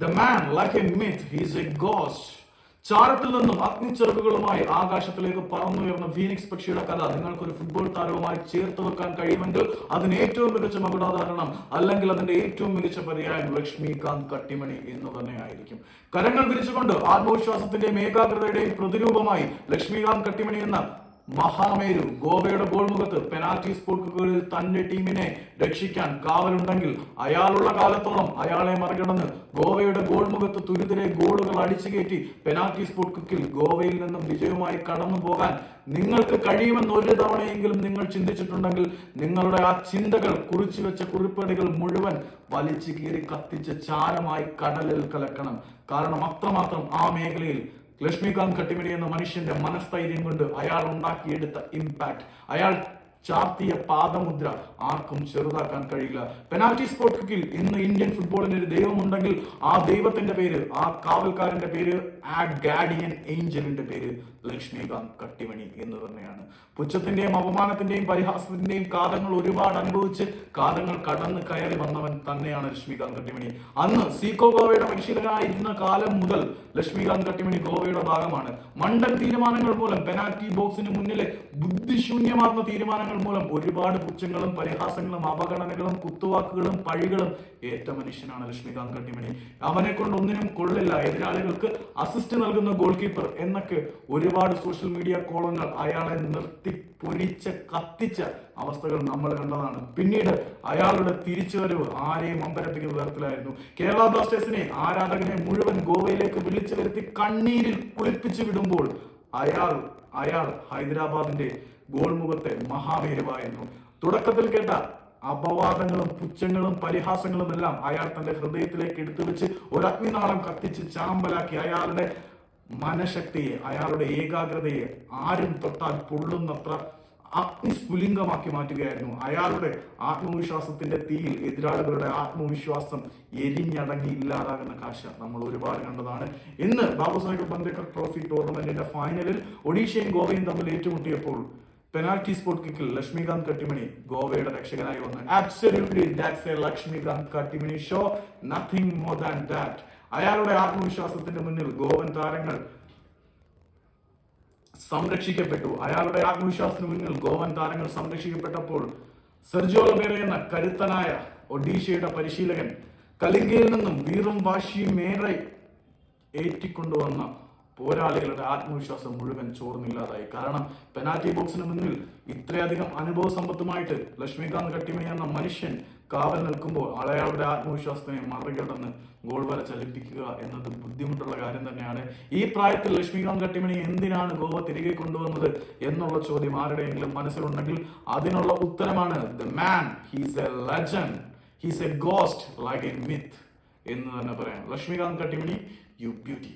The man like a myth he's a ghost ചാരത്തിൽ നിന്നും അഗ്നിച്ചെറുകുകളുമായി ആകാശത്തിലേക്ക് പറന്നുയർന്ന Phoenix പക്ഷിയുടെ കഥ നിങ്ങൾക്ക് ഒരു ഫുട്ബോൾ താരവുമായി ചേർത്ത് വെക്കാൻ കഴിയുമെങ്കിൽ അതിന് ഏറ്റവും മികച്ച മകുടാധാരണം അല്ലെങ്കിൽ അതിന്റെ ഏറ്റവും മികച്ച പര്യായം ലക്ഷ്മികാന്ത് കട്ടിമണി എന്ന് തന്നെയായിരിക്കും. കരങ്ങൾ വിരിച്ചുകൊണ്ട് ആത്മവിശ്വാസത്തിന്റെയും ഏകാഗ്രതയുടെയും പ്രതിരൂപമായി ലക്ഷ്മികാന്ത് കട്ടിമണി എന്ന മഹാമേരു ഗോവയുടെ ഗോൾ മുഖത്ത് പെനാൽറ്റി സ്പോട്ടുകളിൽ തന്റെ ടീമിനെ രക്ഷിക്കാൻ കാവലുണ്ടെങ്കിൽ അയാളുള്ള കാലത്തോളം അയാളെ മറികടന്ന് ഗോവയുടെ ഗോൾ മുഖത്ത് തുരിതരെ ഗോളുകൾ അടിച്ചു കയറ്റി പെനാൽറ്റി സ്പോട്ട് കുക്കിൽ ഗോവയിൽ നിന്നും വിജയവുമായി കടന്നു പോകാൻ നിങ്ങൾക്ക് കഴിയുമെന്ന് ഒരു തവണയെങ്കിലും നിങ്ങൾ ചിന്തിച്ചിട്ടുണ്ടെങ്കിൽ നിങ്ങളുടെ ആ ചിന്തകൾ കുറിച്ചു വെച്ച കുറിപ്പടികൾ മുഴുവൻ വലിച്ചു കീറി കത്തിച്ച് ചാരമായി കടലിൽ കലക്കണം. കാരണം അത്രമാത്രം ആ മേഖലയിൽ ലക്ഷ്മികാന്ത് കട്ടിമണി എന്ന മനുഷ്യന്റെ മനസ്ഥൈര്യം കൊണ്ട് അയാൾ ഉണ്ടാക്കിയെടുത്ത ഇമ്പാക്ട് അയാൾ ചാർത്തിയ പാദമുദ്ര ആർക്കും ചെറുതാക്കാൻ കഴിയില്ല. പെനാൽറ്റി സ്പോട്ട് കിക്കിൽ ഇന്ന് ഇന്ത്യൻ ഫുട്ബോളിന് ഒരു ദൈവമുണ്ടെങ്കിൽ ആ ദൈവത്തിന്റെ പേര് ആ കാവൽക്കാരന്റെ പേര് ആ ഗാഡിയൻ ഏഞ്ചലിന്റെ പേര് ലക്ഷ്മികാന്ത് കട്ടിമണി എന്ന് തന്നെയാണ്. പുച്ഛത്തിന്റെയും അപമാനത്തിന്റെയും പരിഹാസത്തിന്റെയും കാതങ്ങൾ ഒരുപാട് അനുഭവിച്ച് കാതങ്ങൾ കടന്ന് കയറി വന്നവൻ തന്നെയാണ് ലക്ഷ്മികാന്ത് കട്ടിമണി. അന്ന് സീക്കോ ഗോവയുടെ പരിശീലകനായിരുന്ന കാലം മുതൽ ലക്ഷ്മികാന്ത് കട്ടിമണി ഗോവയുടെ ഭാഗമാണ്. മണ്ടൻ തീരുമാനങ്ങൾ മൂലം പെനാൽറ്റി ബോക്സിന് മുന്നിലെ ബുദ്ധിശൂന്യമാർന്ന തീരുമാനങ്ങൾ മൂലം ഒരുപാട് പുച്ഛങ്ങളും പരിഹാസങ്ങളും അപകടനകളും കുത്തുവാക്കുകളും പഴികളും ഏറ്റ മനുഷ്യനാണ് ലക്ഷ്മികാന്ത് കട്ടിമണി അവനെ കൊണ്ട് ഒന്നിനും കൊള്ളില്ല. എതിരാളികൾക്ക് അസിസ്റ്റ് നൽകുന്ന ഗോൾ കീപ്പർ എന്നൊക്കെ ഒരുപാട് സോഷ്യൽ മീഡിയ കോളങ്ങൾ അയാളെ നിർത്തി പൊരിച്ച് കത്തിച്ച അവസ്ഥകൾ നമ്മൾ കണ്ടതാണ്. പിന്നീട് അയാളുടെ തിരിച്ചുവരവ് ആരെയും അമ്പരപ്പിക്കുന്ന തരത്തിലായിരുന്നു കേരള ബ്ലാസ്റ്റേഴ്സിനെ ആരാധകനെ മുഴുവൻ ഗോവയിലേക്ക് വിളിച്ചു വരുത്തി കണ്ണീരിൽ കുളിപ്പിച്ചു വിടുമ്പോൾ അയാൾ അയാൾ ഹൈദരാബാദിന്റെ ഗോൾമുഖത്തെ മഹാവീരമായിരുന്നു തുടക്കത്തിൽ കേട്ട അപവാദങ്ങളും പുച്ഛങ്ങളും പരിഹാസങ്ങളും എല്ലാം അയാൾ തന്റെ ഹൃദയത്തിലേക്ക് എടുത്തു വെച്ച് ഒരു അഗ്നിനാളം കത്തിച്ച് ചാമ്പലാക്കി അയാളുടെ മനഃശക്തിയെ അയാളുടെ ഏകാഗ്രതയെ ആരും തൊട്ടാൽ പൊള്ളുന്നത്ര അഗ്നിസ്ഫുലിംഗമാക്കി മാറ്റുകയായിരുന്നു. അയാളുടെ ആത്മവിശ്വാസത്തിന്റെ തീയിൽ എതിരാളികളുടെ ആത്മവിശ്വാസം എരിഞ്ഞടങ്ങി ഇല്ലാതാകുന്ന കാഴ്ച നമ്മൾ ഒരുപാട് കണ്ടതാണ്. ഇന്ന് ബാബുസാഹിബ് സാഹിബ് ട്രോഫി ടൂർണമെന്റിന്റെ ഫൈനലിൽ ഒഡീഷയും ഗോവയും തമ്മിൽ ഏറ്റുമുട്ടിയപ്പോൾ പെനാൽറ്റി സ്പോട്ട് കിക്കിൽ ലക്ഷ്മികാന്ത് കട്ടിമണി ഗോവയുടെ രക്ഷകനായി വന്നു. Absolutely that's a Lakshmikant Kattimani show nothing more than that അയാളുടെ ആത്മവിശ്വാസത്തിന്റെ മുന്നിൽ ഗോവൻ താരങ്ങൾ സംരക്ഷിക്കപ്പെട്ടു. അയാളുടെ ആത്മവിശ്വാസത്തിന് മുന്നിൽ ഗോവൻ താരങ്ങൾ സംരക്ഷിക്കപ്പെട്ടപ്പോൾ സെർജിയോ ലബേറ എന്ന കരുത്തനായ ഒഡീഷയുടെ പരിശീലകൻ കലിംഗയിൽ നിന്നും വീറും വാശിയും ഏറെ ഏറ്റിക്കൊണ്ടുവന്ന പോരാളികളുടെ ആത്മവിശ്വാസം മുഴുവൻ ചോർന്നില്ലാതായി. കാരണം പെനാൽറ്റി ബോക്സിന് മുന്നിൽ ഇത്രയധികം അനുഭവ സമ്പത്തുമായിട്ട് ലക്ഷ്മികാന്ത് കട്ടിമണി എന്ന മനുഷ്യൻ കാവൽ നിൽക്കുമ്പോൾ അയാളുടെ ആത്മവിശ്വാസത്തിനെ മറികടന്ന് ഗോൾ വര ചലിപ്പിക്കുക എന്നത് ബുദ്ധിമുട്ടുള്ള കാര്യം തന്നെയാണ്. ഈ പ്രായത്തിൽ ലക്ഷ്മികാന്ത് കട്ടിമണി എന്തിനാണ് ഗോവ തിരികെ കൊണ്ടുവന്നത് എന്നുള്ള ചോദ്യം ആരുടെയെങ്കിലും മനസ്സിലുണ്ടെങ്കിൽ അതിനുള്ള ഉത്തരമാണ് the man he's a legend he's a ghost like a myth എന്ന് തന്നെ പറയാം. Laxmikant Kattimani U beauty